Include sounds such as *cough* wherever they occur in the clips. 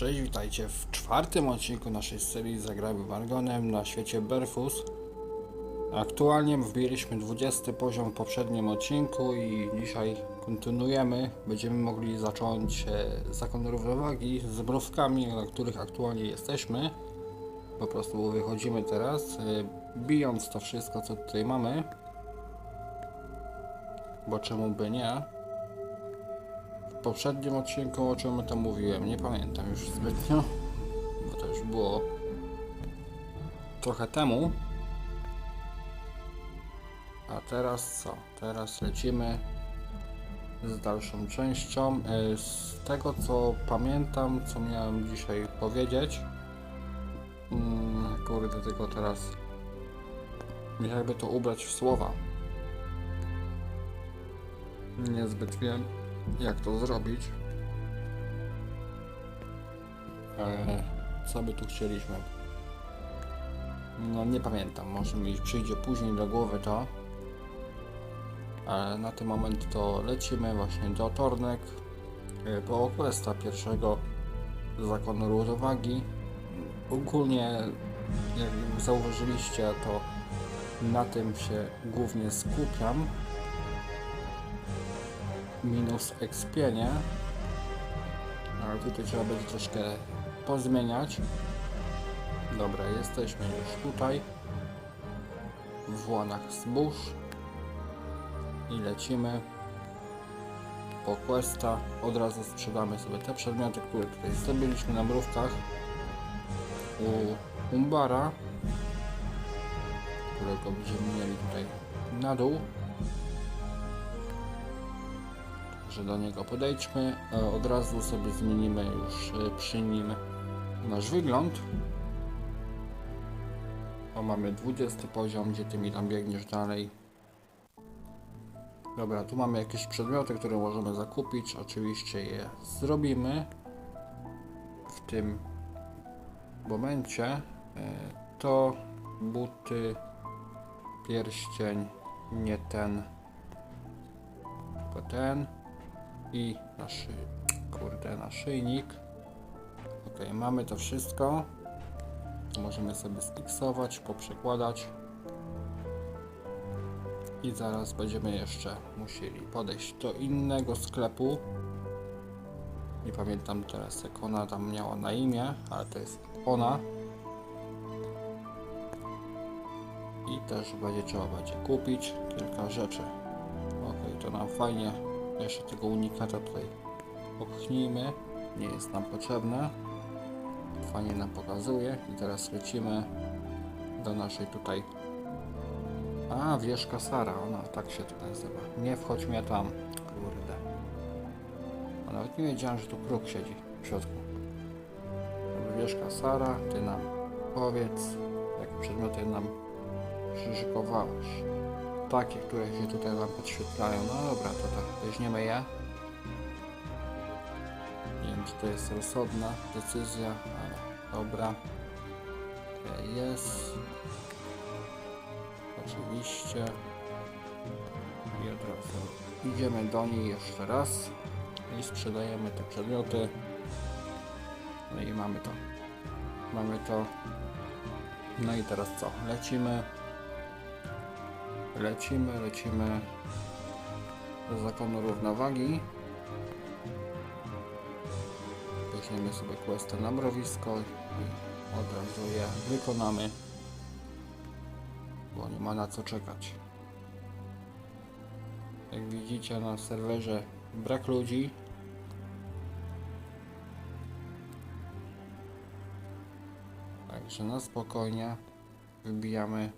Cześć, witajcie w czwartym odcinku naszej serii Zagramy Margonem na świecie Berfus. Aktualnie wbiliśmy 20 poziom w poprzednim odcinku i dzisiaj kontynuujemy. Będziemy mogli zacząć e, zakon równowagi z mrówkami, na których aktualnie jesteśmy. Po prostu wychodzimy teraz, e, bijąc to wszystko co tutaj mamy. Bo czemu by nie? Poprzednim odcinku o czym tam mówiłem, nie pamiętam już zbytnio, bo to już było trochę temu. A teraz co? Teraz lecimy z dalszą częścią. E, Z tego co pamiętam, co miałem dzisiaj powiedzieć, mm, kurde, tylko teraz jakby to ubrać w słowa. Niezbyt wiem, jak to zrobić. Ale co by tu chcieliśmy? No nie pamiętam, może mi przyjdzie później do głowy to. Ale na ten moment to lecimy właśnie do Tornek e, po questa pierwszego zakonu równowagi. Ogólnie, jak zauważyliście, to na tym się głównie skupiam minus expienie. Ale tutaj trzeba będzie troszkę pozmieniać. Dobra, jesteśmy już tutaj. W łanach zbóż. I lecimy po questa. Od razu sprzedamy sobie te przedmioty, które tutaj zdobyliśmy na mrówkach. U Umbara. Którego będziemy mieli tutaj na dół że do niego podejdźmy. Od razu sobie zmienimy już e, przy nim nasz wygląd. O, mamy 20 poziom, gdzie ty mi tam biegniesz dalej. Dobra, tu mamy jakieś przedmioty, które możemy zakupić. Oczywiście je zrobimy. W tym momencie e, to buty, pierścień, nie ten, tylko ten i naszy, kurde, naszyjnik. Ok, mamy to wszystko. Możemy sobie sfiksować, poprzekładać. I zaraz będziemy jeszcze musieli podejść do innego sklepu. Nie pamiętam teraz jak ona tam miała na imię, ale to jest ona. I też będzie trzeba będzie kupić kilka rzeczy. Ok, to nam fajnie jeszcze tego unikata tutaj popchnijmy. Nie jest nam potrzebne. Fajnie nam pokazuje. I teraz lecimy do naszej tutaj. A, wieżka Sara. Ona tak się tu nazywa. Nie wchodź mnie tam. Kurde. A nawet nie wiedziałem, że tu kruk siedzi w środku. Wieżka Sara, ty nam powiedz, jakie przedmioty nam przyszykowałeś takie, które się tutaj wam podświetlają. No dobra, to tak, weźmiemy je. Nie wiem, czy to jest rozsądna decyzja, ale dobra. Tutaj Jest. Oczywiście. I od razu idziemy do niej jeszcze raz i sprzedajemy te przedmioty. No i mamy to. Mamy to. No i teraz co? Lecimy. Lecimy, lecimy do zakonu równowagi. Weźmiemy sobie questa na mrowisko i od razu je wykonamy, bo nie ma na co czekać. Jak widzicie na serwerze brak ludzi. Także na spokojnie wybijamy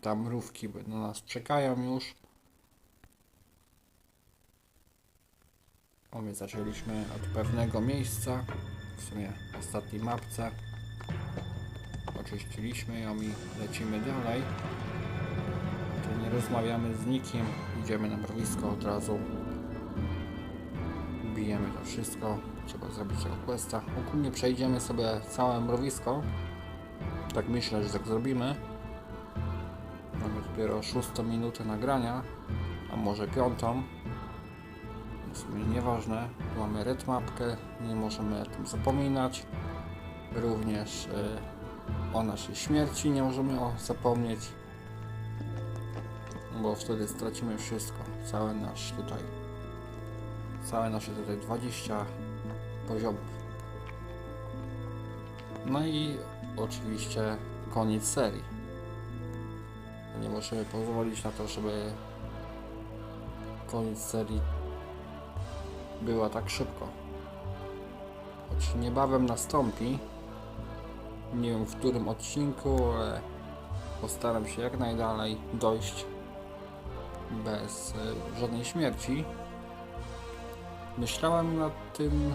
tam mrówki na nas czekają już. O, my zaczęliśmy od pewnego miejsca, w sumie ostatniej mapce. Oczyściliśmy ją i lecimy dalej. Nie rozmawiamy z nikim, idziemy na mrowisko od razu. Bijemy to wszystko, trzeba zrobić tego questa. Ogólnie przejdziemy sobie całe mrowisko. Tak myślę, że tak zrobimy. Dopiero szóstą minutę nagrania, a może piątą. w sumie nieważne. Mamy red mapkę, nie możemy o tym zapominać. Również y, o naszej śmierci nie możemy o zapomnieć. Bo wtedy stracimy wszystko. Całe nasz tutaj. Całe nasze tutaj 20 poziomów. No i oczywiście koniec serii. Nie możemy pozwolić na to, żeby koniec serii była tak szybko. Choć niebawem nastąpi. Nie wiem w którym odcinku, ale postaram się jak najdalej dojść bez e, żadnej śmierci. Myślałem nad tym.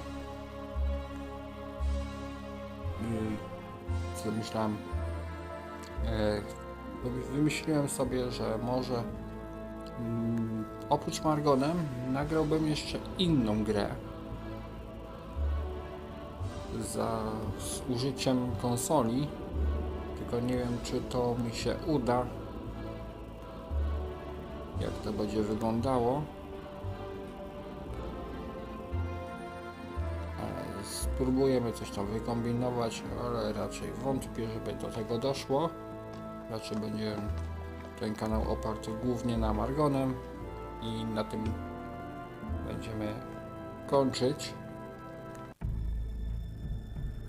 mm, Co myślałem? Wymyśliłem sobie, że może mm, oprócz Margonem nagrałbym jeszcze inną grę za z użyciem konsoli. Tylko nie wiem, czy to mi się uda. Jak to będzie wyglądało. E, Spróbujemy coś tam wykombinować, ale raczej wątpię, żeby do tego doszło. Raczej będzie ten kanał oparty głównie na Margonem i na tym będziemy kończyć.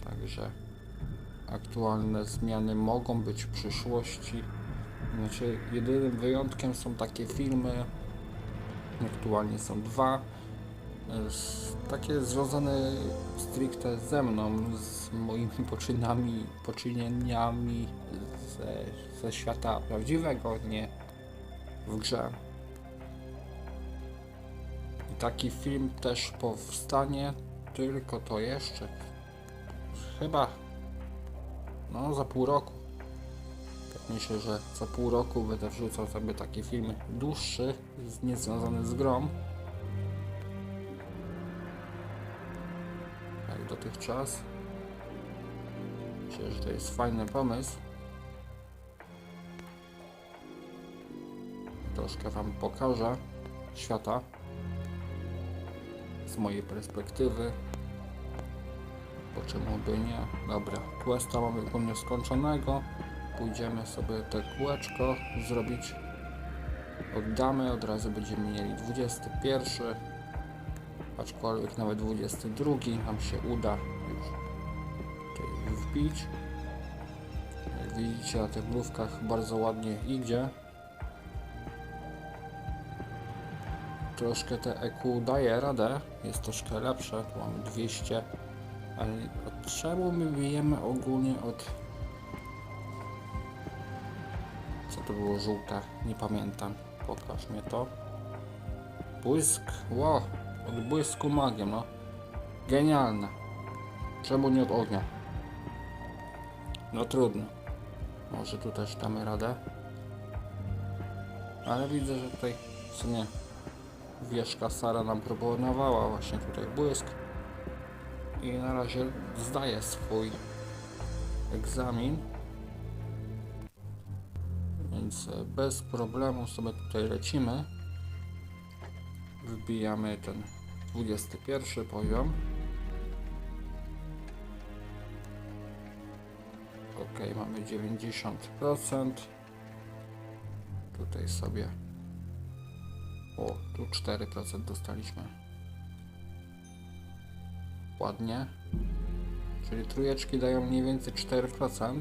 Także aktualne zmiany mogą być w przyszłości. Znaczy, jedynym wyjątkiem są takie filmy, aktualnie są dwa, e, takie związane stricte ze mną, z moimi *laughs* poczynami, poczynieniami ze, ze świata prawdziwego, nie w grze. I taki film też powstanie, tylko to jeszcze chyba no za pół roku. Tak myślę, że co pół roku będę wrzucał sobie takie filmy dłuższe, z- niezwiązane z grą. Jak dotychczas. Myślę, że to jest fajny pomysł. Troszkę Wam pokażę świata z mojej perspektywy. Bo czemu by nie? Dobra, questa mamy ogólnie skończonego. Pójdziemy sobie te kółeczko zrobić. Oddamy, od razu będziemy mieli 21. Aczkolwiek nawet 22 nam się uda już tutaj wbić. Jak widzicie na tych mrówkach bardzo ładnie idzie. Troszkę te EQ daje radę, jest troszkę lepsze, tu mamy 200 ale od czemu my ogólnie od... Co to było żółte? Nie pamiętam. Pokaż mnie to. Błysk. Ło! Od błysku magiem, no. Genialne. Czemu nie od ognia? No trudno. Może tu też damy radę. Ale widzę, że tutaj w sumie Wieszka Sara nam proponowała właśnie tutaj błysk i na razie zdaję swój egzamin. Więc e, bez problemu sobie tutaj lecimy. Wbijamy ten 21 poziom. Ok, mamy 90%. Tutaj sobie. O, tu 4% dostaliśmy ładnie. Czyli trójeczki dają mniej więcej 4%,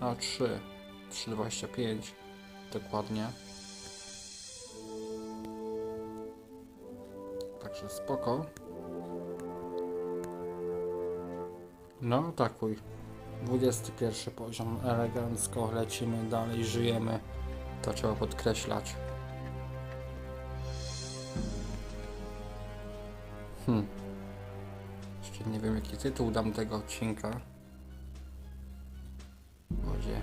a 3, 3,25 dokładnie. Także spoko. No takuj. 21 poziom, elegancko, lecimy dalej, żyjemy. To trzeba podkreślać. Hmm. Jeszcze nie wiem jaki tytuł dam tego odcinka. Będzie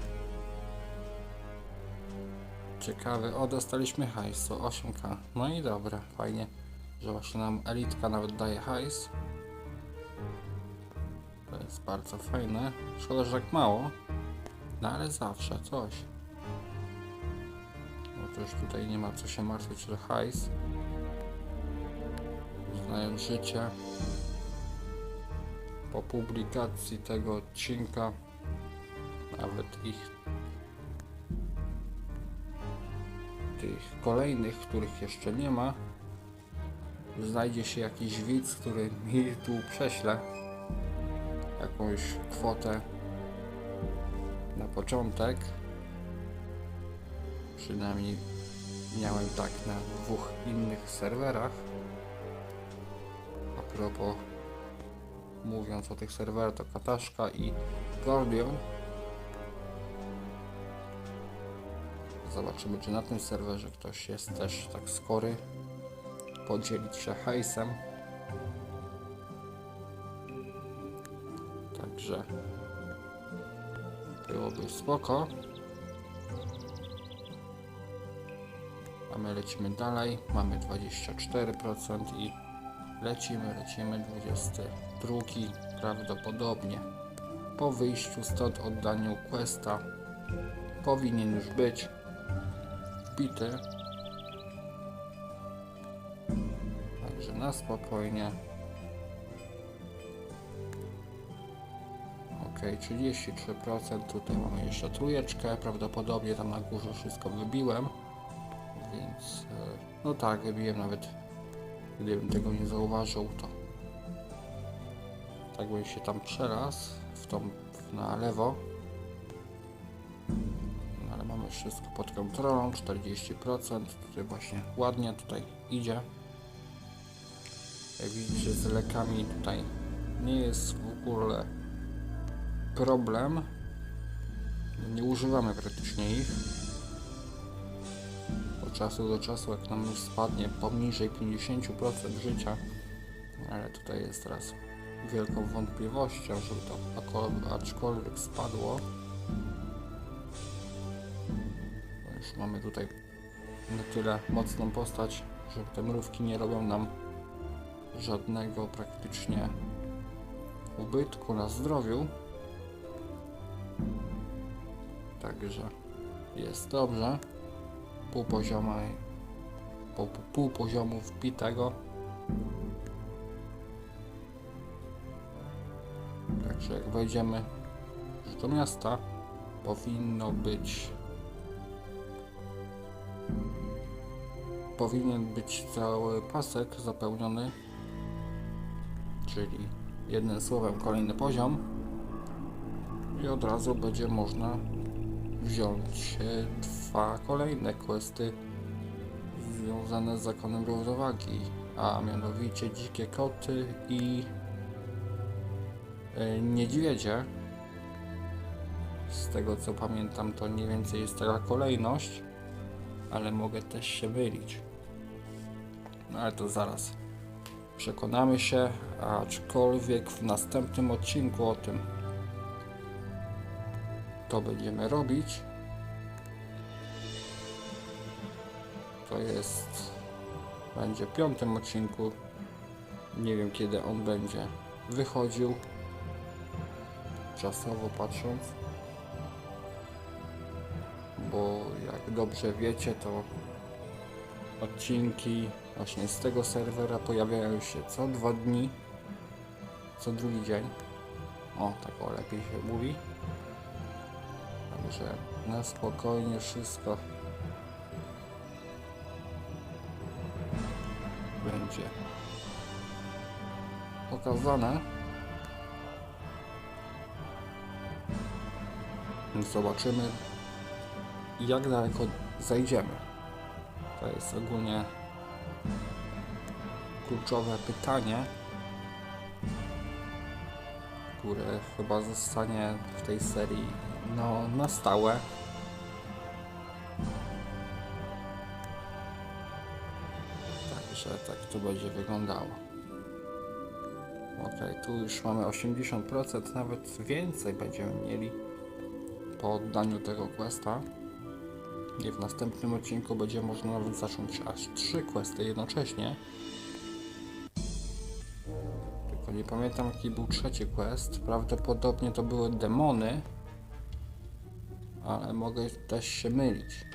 ciekawy. O, dostaliśmy hajs, to 8k. No i dobra, fajnie, że właśnie nam elitka nawet daje hajs. To jest bardzo fajne. Szkoda, że tak mało. No ale zawsze coś. Już tutaj nie ma co się martwić, że hajs. Znając życie, po publikacji tego odcinka, nawet ich tych kolejnych, których jeszcze nie ma, znajdzie się jakiś widz, który mi tu prześle jakąś kwotę na początek. Przynajmniej miałem tak na dwóch innych serwerach. A propos, mówiąc o tych serwerach, to Kataszka i Gordion. Zobaczymy, czy na tym serwerze ktoś jest też tak skory podzielić się hajsem. Także byłoby spoko. A my lecimy dalej. Mamy 24% i lecimy, lecimy 22 prawdopodobnie. Po wyjściu stąd oddaniu questa powinien już być wbity. Także na spokojnie. Ok, 33%. Tutaj mamy jeszcze trójeczkę. Prawdopodobnie tam na górze wszystko wybiłem. Więc e, no tak, wybiłem nawet. Gdybym tego nie zauważył, to tak bym się tam przelazł w tą na lewo. No, ale mamy wszystko pod kontrolą. 40%. Tutaj właśnie ładnie tutaj idzie. Jak widzicie z lekami tutaj nie jest w ogóle problem. Nie używamy praktycznie ich. Od czasu do czasu jak nam już spadnie poniżej 50% życia, ale tutaj jest teraz wielką wątpliwością, żeby to aczkolwiek spadło. Bo Już mamy tutaj na tyle mocną postać, że te mrówki nie robią nam żadnego praktycznie ubytku na zdrowiu. Także jest dobrze. Pół poziomu, po, po, pół poziomu wbitego. Także jak wejdziemy już do miasta, powinno być powinien być cały pasek zapełniony czyli jednym słowem kolejny poziom i od razu będzie można wziąć e, dwa kolejne questy związane z zakonem równowagi, a mianowicie dzikie koty i e, niedźwiedzie. Z tego co pamiętam to mniej więcej jest taka kolejność, ale mogę też się mylić. No ale to zaraz przekonamy się, aczkolwiek w następnym odcinku o tym to będziemy robić. To jest będzie w piątym odcinku. Nie wiem kiedy on będzie wychodził. Czasowo patrząc. Bo jak dobrze wiecie, to odcinki właśnie z tego serwera pojawiają się co dwa dni, co drugi dzień. O, tak o lepiej się mówi. Także na spokojnie wszystko będzie pokazane. Zobaczymy jak daleko zajdziemy. To jest ogólnie kluczowe pytanie, które chyba zostanie w tej serii no, na stałe. Także tak to będzie wyglądało. Ok, tu już mamy 80%, nawet więcej będziemy mieli po oddaniu tego questa. I w następnym odcinku będzie można nawet zacząć aż trzy questy jednocześnie. Tylko nie pamiętam jaki był trzeci quest. Prawdopodobnie to były demony. Ale mogę też się mylić.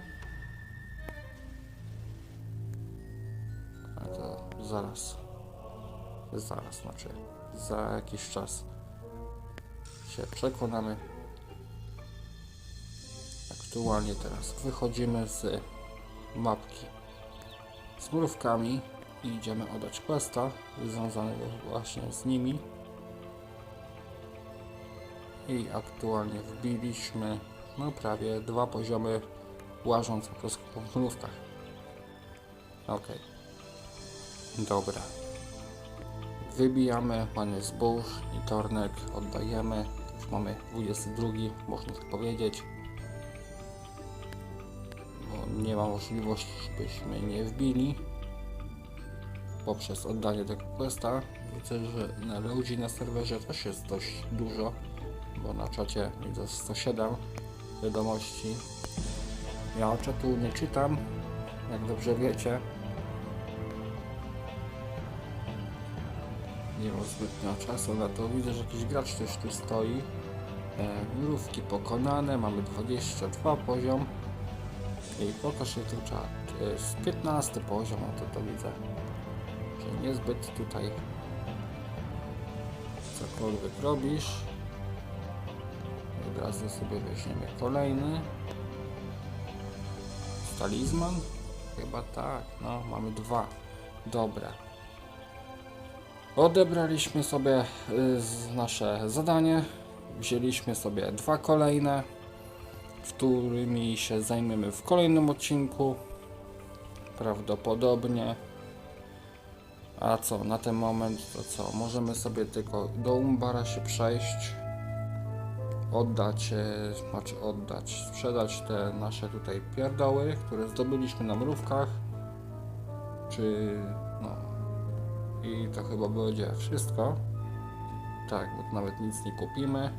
Ale to zaraz zaraz, znaczy za jakiś czas się przekonamy. Aktualnie teraz wychodzimy z mapki z mrówkami i idziemy oddać questa związanego właśnie z nimi. I aktualnie wbiliśmy no prawie dwa poziomy łażąc po prostu po mrówkach. Okej. Dobra. Wybijamy, mamy zbóż i tornek, oddajemy. Już mamy 22, można tak powiedzieć. Bo nie ma możliwości, żebyśmy nie wbili. Poprzez oddanie tego questa. Widzę, że na ludzi na serwerze też jest dość dużo, bo na czacie widzę 107 wiadomości. Ja czatu nie czytam, jak dobrze wiecie. Nie mam zbytnio czasu na to. Widzę, że jakiś gracz też tu stoi. E, mrówki pokonane, mamy 22 poziom. I pokaż się tu czat. To jest 15 poziom, to to widzę. Że niezbyt tutaj cokolwiek robisz. Od razu sobie weźmiemy kolejny. Talizman? Chyba tak, no mamy dwa. Dobra. Odebraliśmy sobie y, nasze zadanie. Wzięliśmy sobie dwa kolejne, którymi się zajmiemy w kolejnym odcinku. Prawdopodobnie. A co, na ten moment to co? Możemy sobie tylko do Umbara się przejść oddać, znaczy oddać, sprzedać te nasze tutaj pierdoły, które zdobyliśmy na mrówkach. Czy no i to chyba będzie wszystko. Tak, bo nawet nic nie kupimy.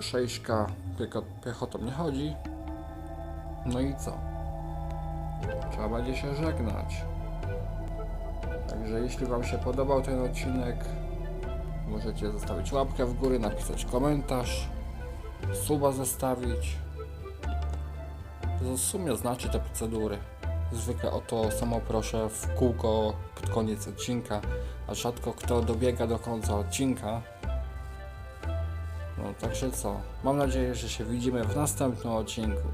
6K pieko- piechotą nie chodzi. No i co? Trzeba będzie się żegnać. Także jeśli Wam się podobał ten odcinek, Możecie zostawić łapkę w górę, napisać komentarz, suba zostawić. To w sumie znaczy te procedury. Zwykle o to samo proszę w kółko pod koniec odcinka, a rzadko kto dobiega do końca odcinka. No także co? Mam nadzieję, że się widzimy w następnym odcinku.